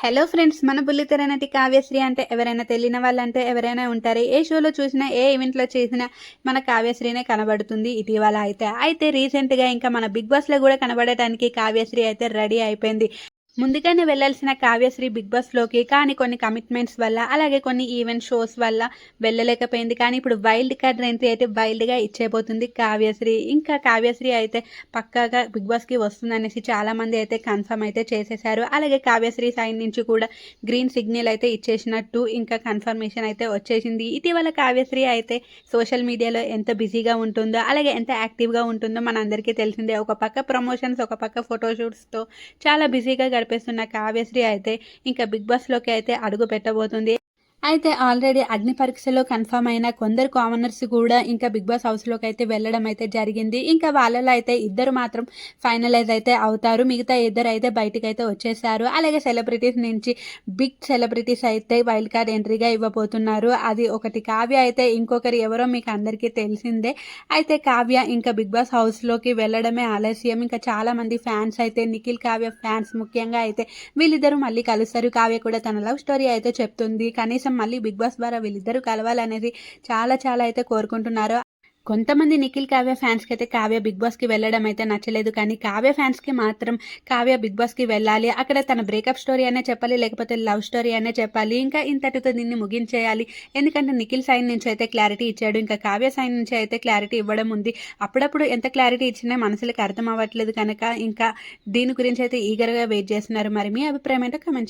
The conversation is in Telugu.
హలో ఫ్రెండ్స్ మన బుల్లితెర నటి కావ్యశ్రీ అంటే ఎవరైనా తెలియని వాళ్ళంటే ఎవరైనా ఉంటారు ఏ షోలో చూసినా ఏ ఈవెంట్లో చేసినా మన కావ్యశ్రీనే కనబడుతుంది ఇటీవల అయితే. అయితే రీసెంట్గా ఇంకా మన బిగ్ బాస్లో కూడా కనబడటానికి కావ్యశ్రీ అయితే రెడీ అయిపోయింది. ముందుగానే వెళ్ళాల్సిన కావ్యశ్రీ బిగ్ బాస్లోకి కానీ కొన్ని కమిట్మెంట్స్ వల్ల అలాగే కొన్ని ఈవెంట్ షోస్ వల్ల వెళ్ళలేకపోయింది. కానీ ఇప్పుడు వైల్డ్ కార్డ్ ఎంట్రీ అయితే వైల్డ్గా ఇచ్చేపోతుంది కావ్యశ్రీ. ఇంకా కావ్యశ్రీ అయితే పక్కాగా బిగ్ బాస్కి వస్తుందనేసి చాలామంది అయితే కన్ఫర్మ్ అయితే చేసేశారు. అలాగే కావ్యశ్రీ సైడ్ నుంచి కూడా గ్రీన్ సిగ్నల్ అయితే ఇచ్చేసినట్టు ఇంకా కన్ఫర్మేషన్ అయితే వచ్చేసింది. ఇటీవల కావ్యశ్రీ అయితే సోషల్ మీడియాలో ఎంత బిజీగా ఉంటుందో అలాగే ఎంత యాక్టివ్గా ఉంటుందో మనందరికీ తెలిసిందే. ఒక పక్క ప్రమోషన్స్ ఒక పక్క ఫోటోషూట్స్తో చాలా బిజీగా గడిపేస్తున్న కావ్యశ్రీ అయితే ఇంకా బిగ్ బాస్లోకి అయితే అడుగు పెట్టబోతుంది. అయితే ఆల్రెడీ అగ్ని పరీక్షలో కన్ఫర్మ్ అయిన కొందరు కామనర్స్ కూడా ఇంకా బిగ్ బాస్ హౌస్లోకి అయితే వెళ్ళడం అయితే జరిగింది. ఇంకా వాళ్ళలో అయితే ఇద్దరు మాత్రం ఫైనలైజ్ అయితే అవుతారు. మిగతా ఇద్దరు అయితే బయటికి అయితే వచ్చేసారు. అలాగే సెలబ్రిటీస్ నుంచి బిగ్ సెలబ్రిటీస్ అయితే వైల్డ్ కార్డ్ ఎంట్రీగా ఇవ్వబోతున్నారు. అది ఒకటి. కావ్య అయితే ఇంకొకరు ఎవరో మీకు అందరికీ తెలిసిందే. అయితే కావ్య ఇంకా బిగ్ బాస్ హౌస్లోకి వెళ్ళడమే ఆలస్యం. ఇంకా చాలా మంది ఫ్యాన్స్ అయితే నిఖిల్ కావ్య ఫ్యాన్స్ ముఖ్యంగా అయితే వీళ్ళిద్దరూ మళ్ళీ కలుస్తారు. కావ్య కూడా తన లవ్ స్టోరీ అయితే చెప్తుంది. కనీసం మళ్ళీ బిగ్ బాస్ ద్వారా వీళ్ళిద్దరూ కలవాలనేది చాలా చాలా అయితే కోరుకుంటున్నారు. కొంతమంది నిఖిల్ కావ్య ఫ్యాన్స్కి అయితే కావ్య బిగ్ బాస్కి వెళ్ళడం అయితే నచ్చలేదు. కానీ కావ్య ఫ్యాన్స్కి మాత్రం కావ్య బిగ్ బాస్కి వెళ్ళాలి. అక్కడ తన బ్రేకప్ స్టోరీ అనే చెప్పాలి లేకపోతే లవ్ స్టోరీ అనే చెప్పాలి. ఇంకా ఇంతటితో దీన్ని ముగించేయాలి. ఎందుకంటే నిఖిల్ సైన్ నుంచి అయితే క్లారిటీ ఇచ్చాడు. ఇంకా కావ్య సైన్ నుంచి అయితే క్లారిటీ ఇవ్వడం ఉంది. అప్పుడప్పుడు ఎంత క్లారిటీ ఇచ్చినా మనసులకు అర్థం అవ్వట్లేదు కనుక ఇంకా దీని గురించి అయితే ఈగర్గా వెయిట్ చేస్తున్నారు. మరి మీ అభిప్రాయం ఏంటో కమెంట్